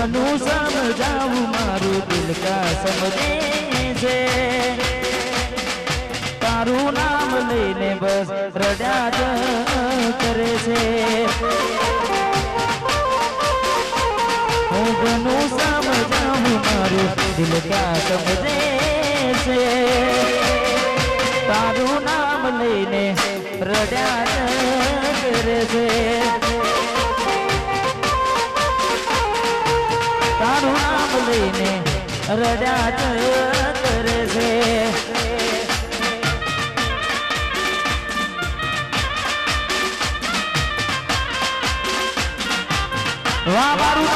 ઘણું સમજાવું મારું દિલ કા સમજે છે. તારું નામ લઈને બસ રડ્યા જ કરે છે. હું ઘણું સમજાવું મારું દિલ કા સમજે છે. તારું નામ લઈને રડ્યા જ કરે છે. લઈને રડ્યા જ કરે છે વાહ મારું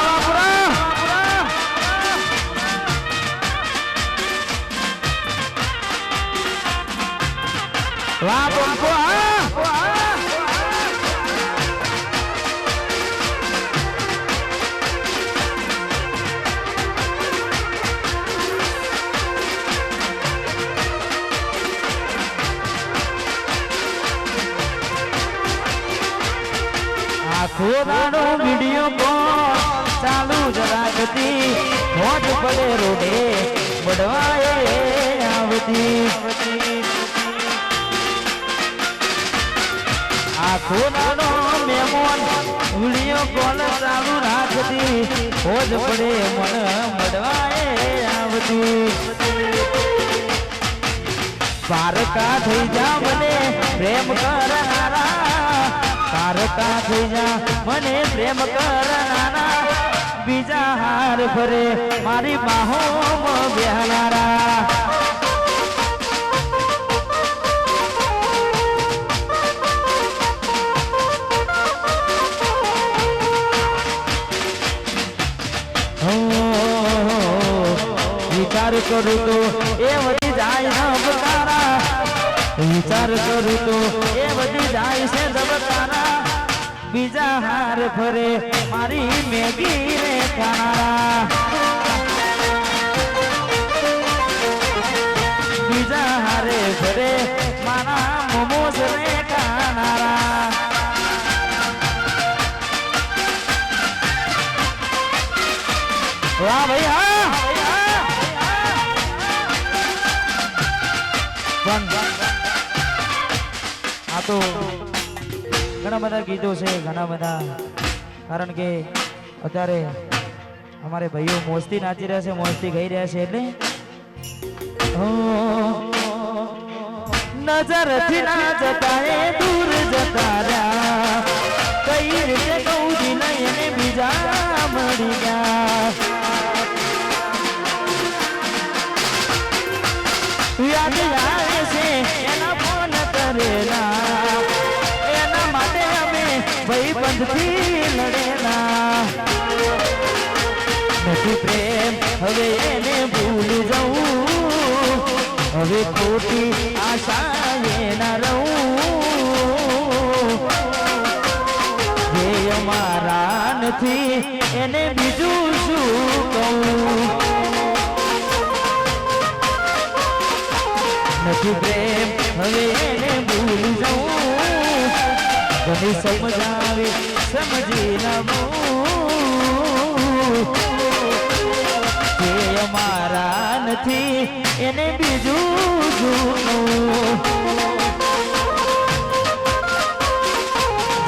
વાહ દાડો વીડિયો કોલ ચાલુ જ રાખતી. મોજ પડે રોડે બડવાએ આવતી. આ દાડો મેમોન વીડિયો કોલ ચાલુ રાખતી? મોજ પડે મન બડવાએ આવતી. પારકા થઈ જા મને. પ્રેમ કરનારા પારકા થઈ જા મને પ્રેમ કરનારા, બીજા હાર ભરે મારી બાહો બેહનારા. કરું તો એ વિચાર કરું તો એ બધી જાય છે ધબકારા બીજા હાર ફરે મારી મેગી રે ખાનારા બીજા હારે ફરે મારા મોમોસ રે ખાનારા વાહ ભાઈ, હા? તો ઘણા બધા ગીતો છે ઘણા બધા કારણ કે અત્યારે અમારે ભાઈઓ મોજથી નાચી રહ્યા છે મોજથી ગાઈ રહ્યા છે એટલે હો, નજરથી ના જતા એ દૂર જતા રહ્યા કઈ રીતે કહું દિલ એને બીજા મળી ગયા યાદ આવે નથી પ્રેમ. હવે એને ભૂલી જવું હવે ખોટી આશા એના રહું. જે અમારા નથી, એને બીજું શું કહું? નથી પ્રેમ, હવે એને ભૂલી જવું ઘણી સમજાવી, સમજી લઉં નથી, એને બીજું જૂનું.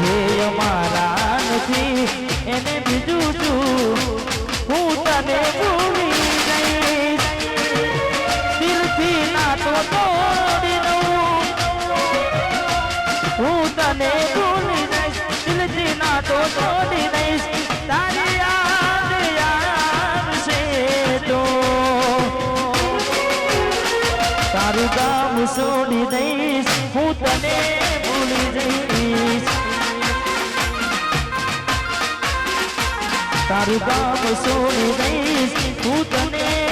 જે અમારા નથી, એને બીજું જૂનું. હું તને ભૂલી જઈશ. દિલથી નાતો તોડી દઉં. હું તને ભૂલી જઈશ. દિલથી નાતો તોડી દઈશ. તારું ગામ સોનું દઈશ. હું તને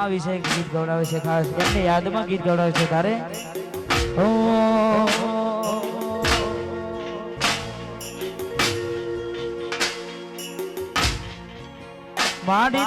મા વિશે ગીત ગવડાવે છે ખાસ બંને યાદમાં ગીત ગવડાવે છે તારે માડી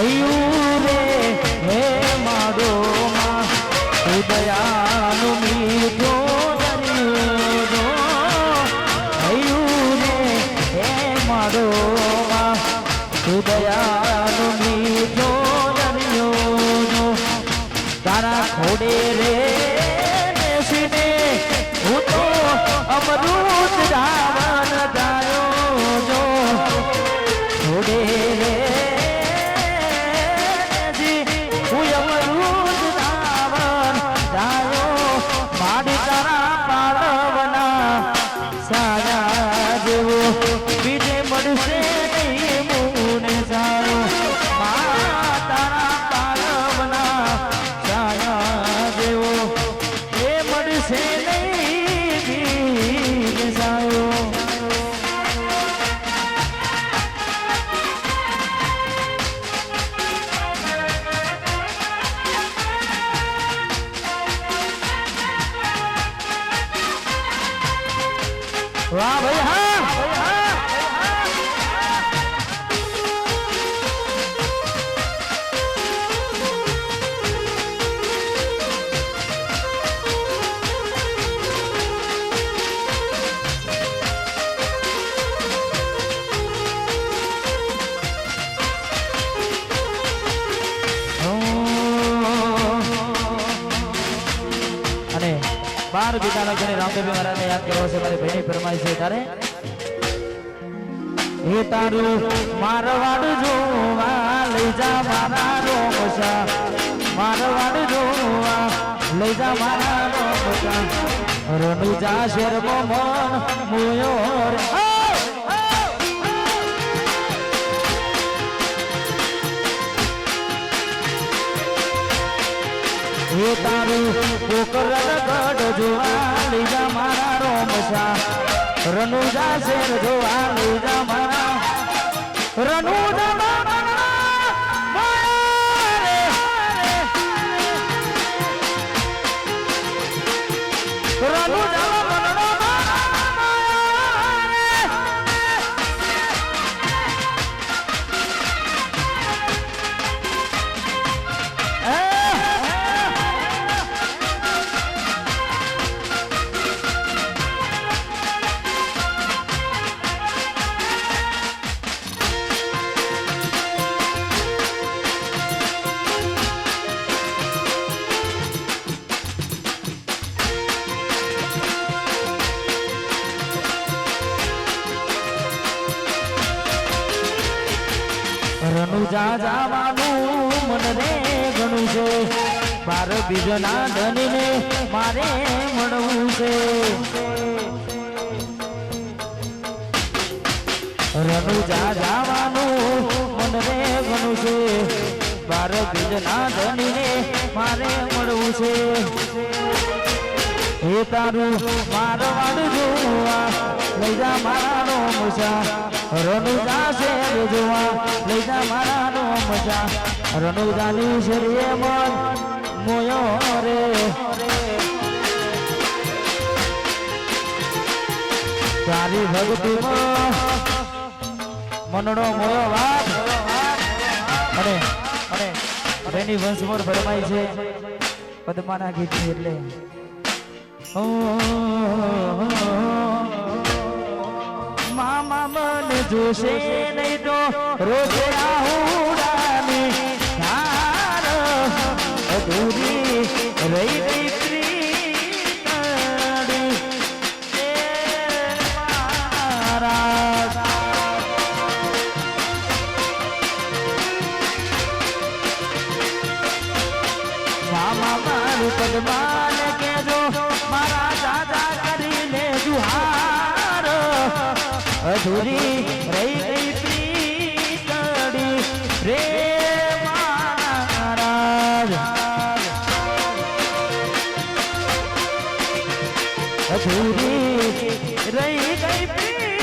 હૈયું રે હે મારો ઉદયાનું મીઠું હૈયું રે હે મારો માં બાર બીજાનો ઘરે રામદેવ મહારાજને યાદ કરવો છે, મારી બહેની ફરમાઈ છે, તારે એ તારું મારવાડ જોવા લઈ જા મારા રોમસા, મારવાડ જોવા લઈ જા મારા રોમસા. રણુજા શેર મન મુયો રે તારું પોકર ગઢ જોવા જા મારા રોમસા રનુજા શેર જોવા જા મારા રનુજા મારે બીજના ધનને મારે મળવું છે. રનુજા જવાનું મન રે ઘણું છે. મારે બીજના ધનને મારે મળવું છે. હે તારું મારવાડ જોવા, લઈ જા મારા નો મજા. રનુજા છે જોવા, લઈ જા મારા નો મજા. રનુજાની શરીર મન તારી ભક્તિમાં મનડો મોયો વાત અને અને રેની વંશમોર ફરમાય છે. પદ્માના ગીત એટલે. મામા મન જોશે નહીં તો રોજે આહુડાની ધાર અધૂરી રહી અધૂરી રહી ગઈ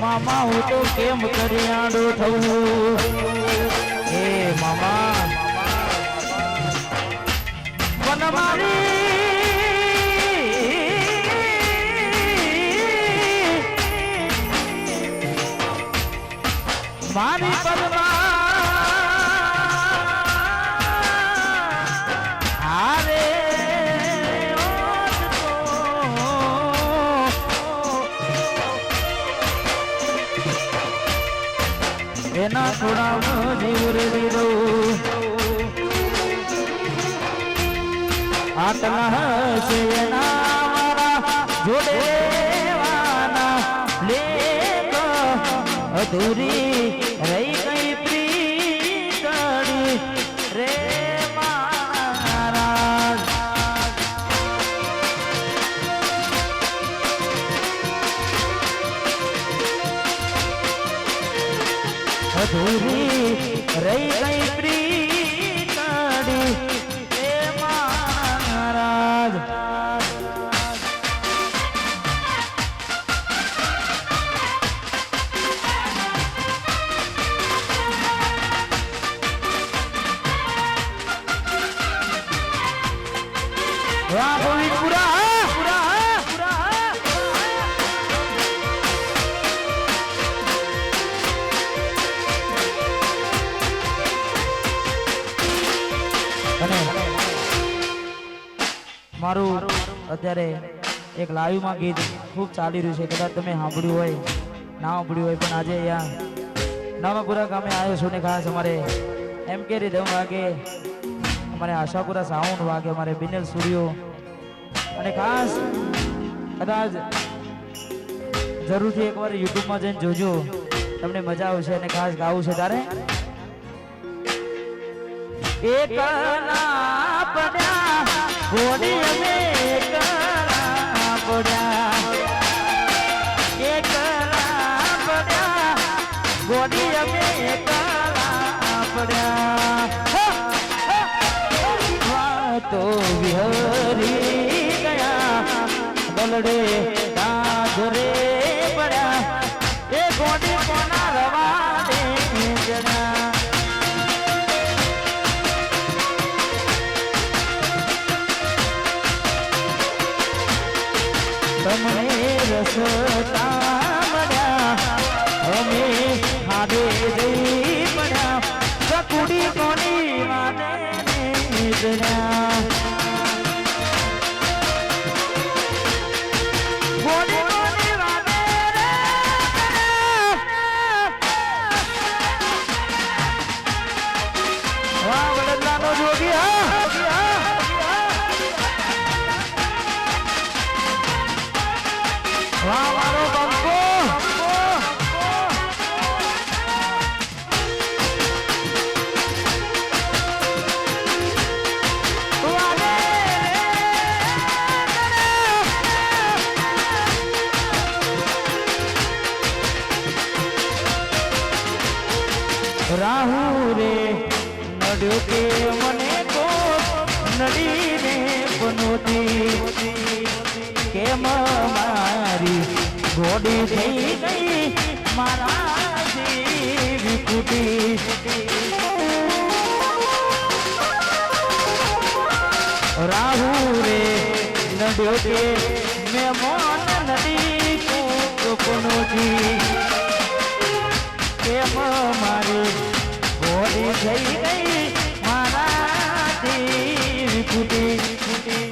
મામા હું તો કેમ કરિયાડો થવું હે મામા. વનમાળી એના થોડા જીવ. રેડી દઉં આટલા હશે એના મારા જોડે અધૂરી અધૂરી રહી ગઈ પ્રીતડી અત્યારે એક લાઈવમાં ગીત ખૂબ ચાલી રહ્યું છે. કદાચ તમે સાંભળ્યું હોય, ના સાંભળ્યું હોય, પણ આજે અહીંયા નામાપુરા ગામે આવ્યો છું ને ખાસ અમારે એમ કે રીધમ વાગે. અમારે આશાપુરા સાઉન્ડ વાગે, અમારે બિનેલ સૂર્યો અને ખાસ કદાચ જરૂરથી એકવાર યુટ્યુબમાં જઈને જોજો. તમને મજા આવશે અને ખાસ ગાવું છે તારે. એક અમે પડ્યા ઘોડી અમે એકલા પડ્યા વાતો વિહરી ગયા બલડે બનોતી કેમ મારી ગોડી થઈ ગઈ મારા જેવી કુટી રાહુ રે નડ્યો કે મેં મોન નદી કોપનોજી કેમ મારી ગોળી થઈ ગઈ મારા દેવ કુટી જીવાડો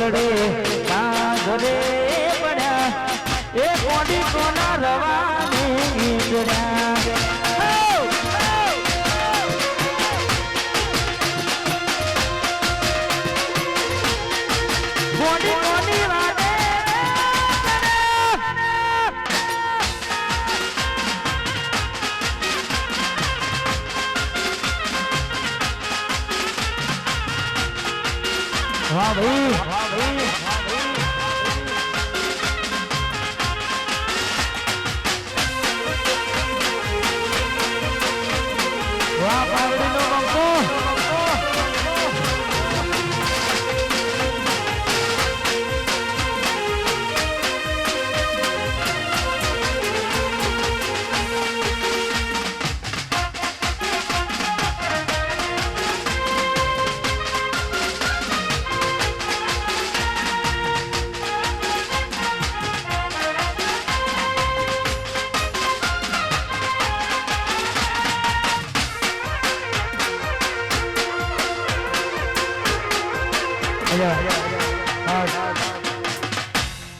કાગરે પડ્યા વાહ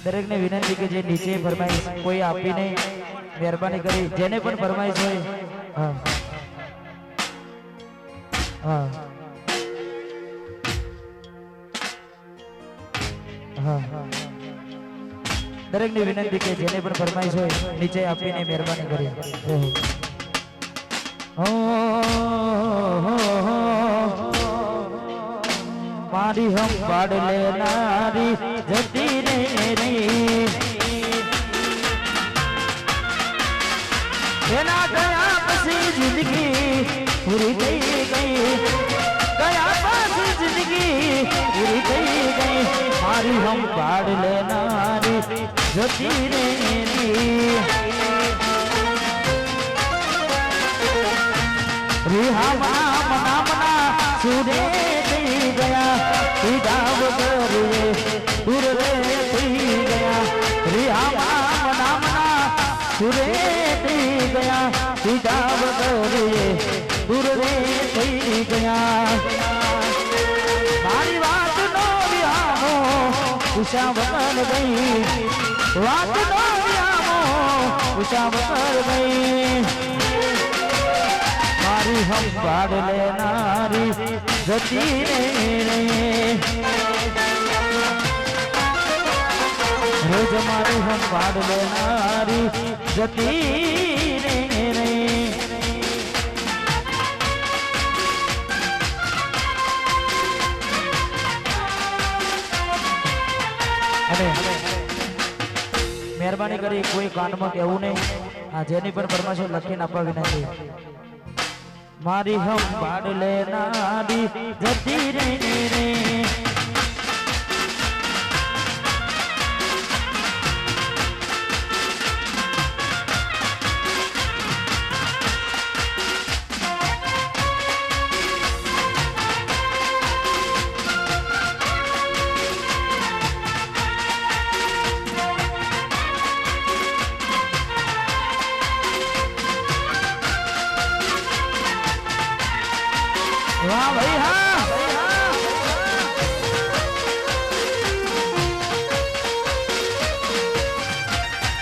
દરેક ને વિનંતી કે જે નીચે ફરમાઈશ કોઈ આપી નહીં, મહેરબાની કરી, જેને પણ ફરમાઈશ હોય. હા. હા. હા. દરેક ને વિનંતી કે જેને પણ ફરમાઈશ હોય, નીચે આપીને મહેરબાની કરી. હો. મારી હમ પાડ લેનારી, જતી રે રે એના ગયા પછી જિંદગી પૂરી થઈ ગઈ. ગયા પછી જિંદગી પૂરી થઈ ગઈ. મારી હમ પાડ લેનારી, જતી રે રિહામા મના મના સુરે ઉષા વગર ગઈ વાત નો વિહામો ઉષા વગર ગઈ. મારી હમ પાડ લેનારી જતી રે રોજ મારું પાડ લેનારી જતી રે મહેરબાની કરી કોઈ કાનમાં કહેવું નહીં. આ જેની પણ પરમાશો લખીને આપવા વિનંતી મારી હમ પાડ લેનારી જતી રે રે